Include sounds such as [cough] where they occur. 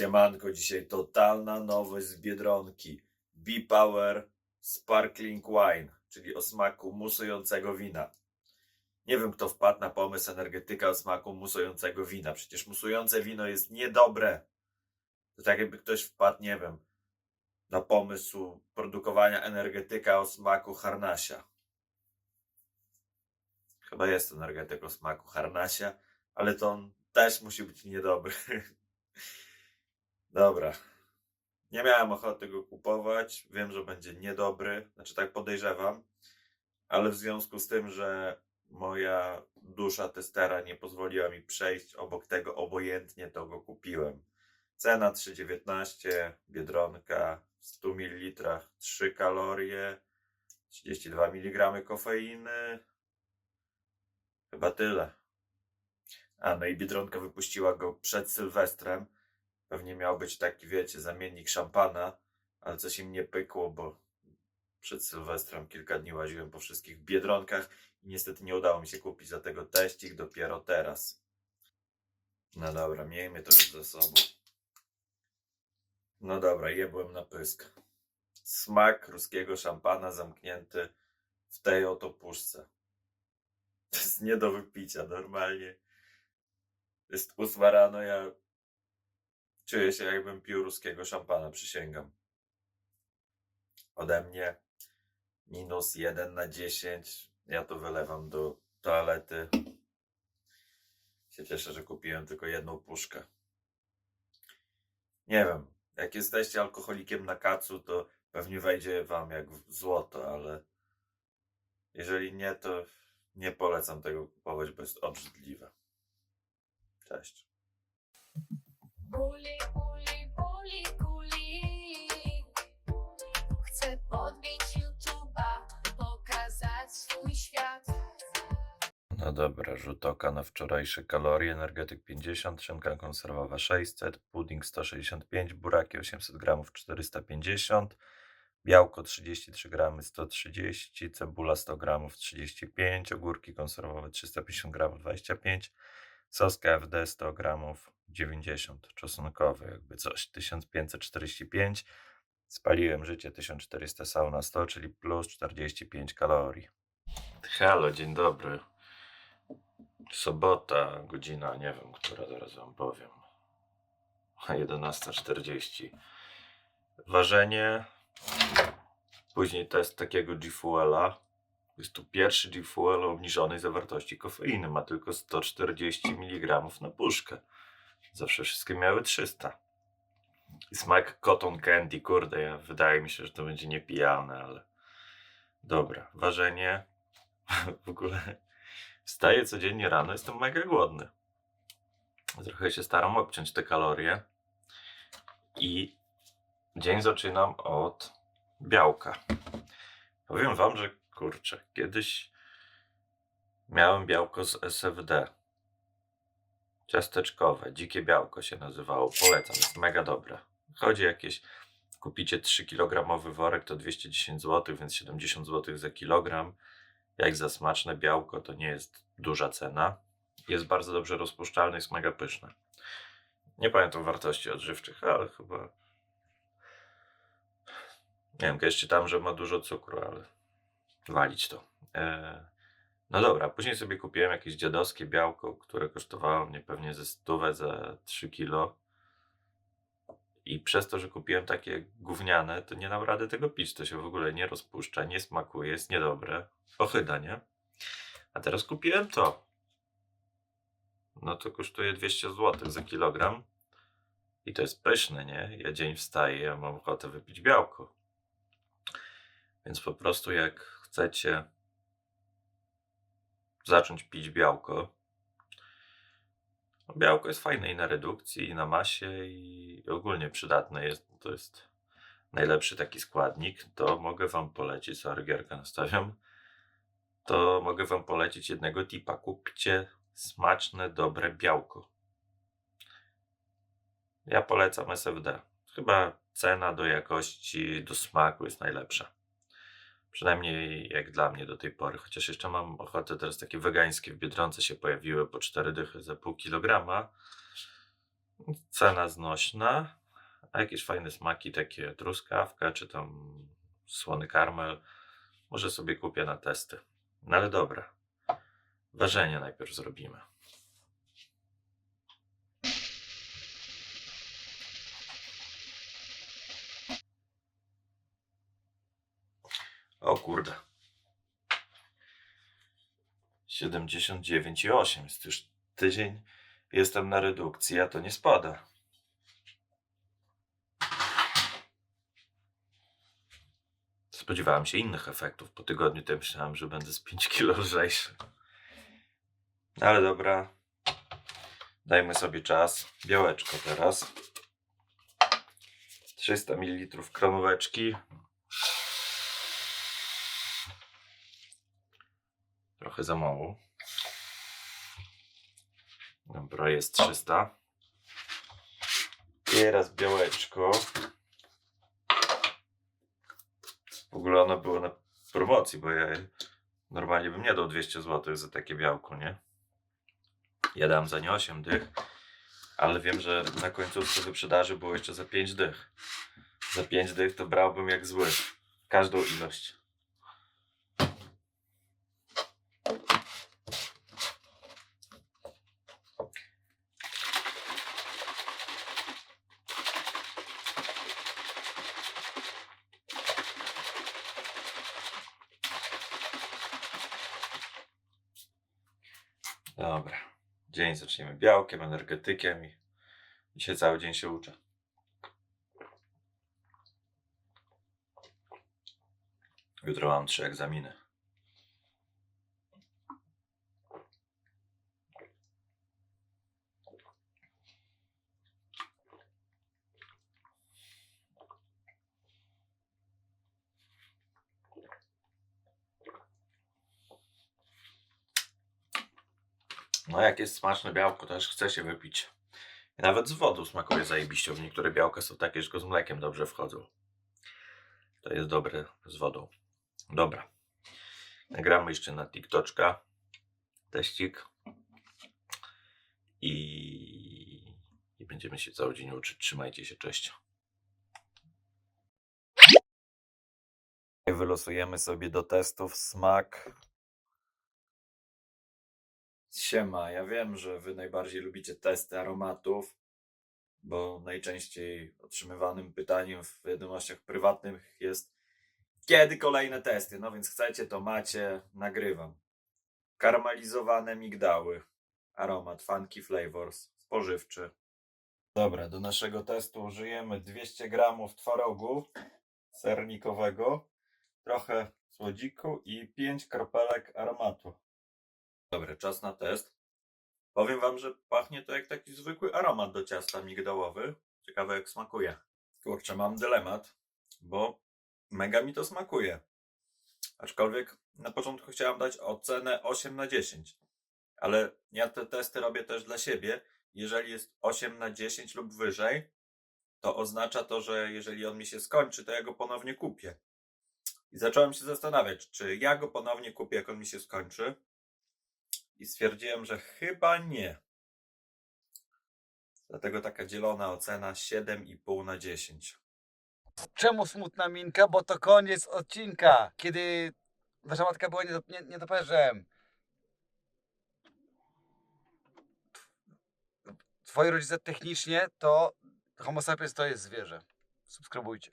Siemanko, dzisiaj totalna nowość z Biedronki. B-Power Sparkling Wine, czyli o smaku musującego wina. Nie wiem, kto wpadł na pomysł energetyka o smaku musującego wina. Przecież musujące wino jest niedobre. To tak jakby ktoś wpadł, nie wiem, na pomysł produkowania energetyka o smaku harnasia. Chyba jest energetyk o smaku harnasia, ale to on też musi być niedobry. [laughs] Dobra. Nie miałem ochoty go kupować. Wiem, że będzie niedobry. Znaczy, tak podejrzewam. Ale w związku z tym, że moja dusza testera nie pozwoliła mi przejść obok tego obojętnie, to go kupiłem. Cena 3,19, biedronka w 100 ml, 3 kalorie, 32 mg kofeiny. Chyba tyle. A no i biedronka wypuściła go przed Sylwestrem. Pewnie miał być taki, wiecie, zamiennik szampana, ale coś im nie pykło, bo przed Sylwestrem kilka dni łaziłem po wszystkich biedronkach i niestety nie udało mi się kupić, dlatego teścik dopiero teraz. No dobra, miejmy to już ze sobą. No dobra, jebłem na pysk. Smak ruskiego szampana zamknięty w tej oto puszce. To jest nie do wypicia normalnie. Jest ósma rano, ja czuję się jakbym pił ruskiego szampana, przysięgam. Ode mnie minus 1 na 10. Ja to wylewam do toalety. Się cieszę, że kupiłem tylko jedną puszkę. Nie wiem, jak jesteście alkoholikiem na kacu, to pewnie wejdzie wam jak w złoto, ale jeżeli nie, to nie polecam tego kupować, bo jest obrzydliwe. Cześć. Uli, uli, uli, uli. Chcę podbić YouTube'a, pokazać swój świat. No dobra, rzut oka na wczorajsze kalorie. Energetyk 50, szynka konserwowa 600, pudding 165, buraki 800 gramów 450, białko 33 gramy 130, cebula 100 gramów 35, ogórki konserwowe 350 gramów 25, sos KFD 100 gramów 90, czosnkowy jakby coś 1545, spaliłem życie 1400 sauna 100, czyli plus 45 kalorii. Halo, dzień dobry. Sobota, godzina, nie wiem, która zaraz wam powiem. 11.40. Ważenie. Później test takiego G-Fuela. Jest tu pierwszy G-Fuel o obniżonej zawartości kofeiny. Ma tylko 140 mg na puszkę. Zawsze wszystkie miały 300. I smak cotton candy, kurde, ja, wydaje mi się, że to będzie niepijane, ale... Dobra, ważenie. W ogóle Wstaję codziennie rano, jestem mega głodny. Trochę się staram obciąć te kalorie. I dzień zaczynam od białka. Powiem wam, że kurczę, kiedyś miałem białko z SFD. Ciasteczkowe, dzikie białko się nazywało. Polecam, jest mega dobre. Chodzi jakieś, kupicie 3 kg worek to 210 zł, więc 70 zł za kilogram jak za smaczne białko, to nie jest duża cena. Jest bardzo dobrze rozpuszczalny, jest mega pyszne. Nie pamiętam wartości odżywczych, ale chyba. Nie wiem, kiedyś czytałem, że ma dużo cukru, ale walić to. Eee, no dobra, później sobie kupiłem jakieś dziadowskie białko, które kosztowało mnie pewnie ze stówę za 3 kilo. I przez to, że kupiłem takie gówniane, to nie dam rady tego pić. To się w ogóle nie rozpuszcza, nie smakuje, jest niedobre. Ochyda, nie? A teraz kupiłem to. No to kosztuje 200 zł za kilogram. I to jest pyszne, nie? Ja dzień wstaję, ja mam ochotę wypić białko. Więc po prostu jak chcecie zacząć pić białko, białko jest fajne i na redukcji, i na masie, i ogólnie przydatne jest. To jest najlepszy taki składnik. To mogę Wam polecić, sorry, gierkę nastawiam. To mogę Wam polecić jednego tipa. Kupcie smaczne, dobre białko. Ja polecam SFD. Chyba cena do jakości, do smaku jest najlepsza. Przynajmniej jak dla mnie do tej pory. Chociaż jeszcze mam ochotę, teraz takie wegańskie w Biedronce się pojawiły po 4 dychy za pół kilograma. Cena znośna, a jakieś fajne smaki, takie truskawka czy tam słony karmel. Może sobie kupię na testy. No ale dobra. Ważenie najpierw zrobimy. O kurde. 79,8 jest już tydzień. Jestem na redukcji, a to nie spada. Spodziewałem się innych efektów. Po tygodniu to myślałem, że będę z 5 kilo lżejszy. Ale dobra. Dajmy sobie czas. Białeczko teraz. 300 ml kronóweczki. Trochę za mało. Dobra, jest 300. I teraz białeczko. W ogóle ono było na promocji, bo ja normalnie bym nie dał 200 zł za takie białko, nie? Ja dam za nie 8 dych, ale wiem, że na końcówce wyprzedaży było jeszcze za 5 dych. Za 5 dych to brałbym jak zły. Każdą ilość. Dobra. Dzień zaczniemy białkiem, energetykiem i dzisiaj cały dzień się uczę. Jutro mam trzy egzaminy. No jak jest smaczne białko, to aż chce się wypić. Nawet z wodą smakuje zajebiście, bo niektóre białka są takie, że tylko z mlekiem dobrze wchodzą. To jest dobre z wodą. Dobra. Nagramy jeszcze na TikToczka. Teścik. I... I będziemy się cały dzień uczyć. Trzymajcie się, cześć. Wylosujemy sobie do testów smak Siema, ja wiem, że wy najbardziej lubicie testy aromatów, bo najczęściej otrzymywanym pytaniem w wiadomościach prywatnych jest kiedy kolejne testy? No więc chcecie, to macie, nagrywam. Karmelizowane migdały, aromat Funky Flavors, spożywczy. Dobra, do naszego testu użyjemy 200 gramów twarogu sernikowego, trochę słodziku i 5 kropelek aromatu. Dobra, czas na test. Powiem wam, że pachnie to jak taki zwykły aromat do ciasta migdałowy. Ciekawe jak smakuje. Kurczę, mam dylemat, bo mega mi to smakuje. Aczkolwiek na początku chciałem dać ocenę 8 na 10. Ale ja te testy robię też dla siebie. Jeżeli jest 8 na 10 lub wyżej, to oznacza to, że jeżeli on mi się skończy, to ja go ponownie kupię. I zacząłem się zastanawiać, czy ja go ponownie kupię, jak on mi się skończy. I stwierdziłem, że chyba nie. Dlatego taka dzielona ocena 7,5 na 10. Czemu smutna minka? Bo to koniec odcinka, kiedy wasza matka była niedop- nie- nietoperzem. Twoi rodzice technicznie to Homo sapiens to jest zwierzę. Subskrybujcie.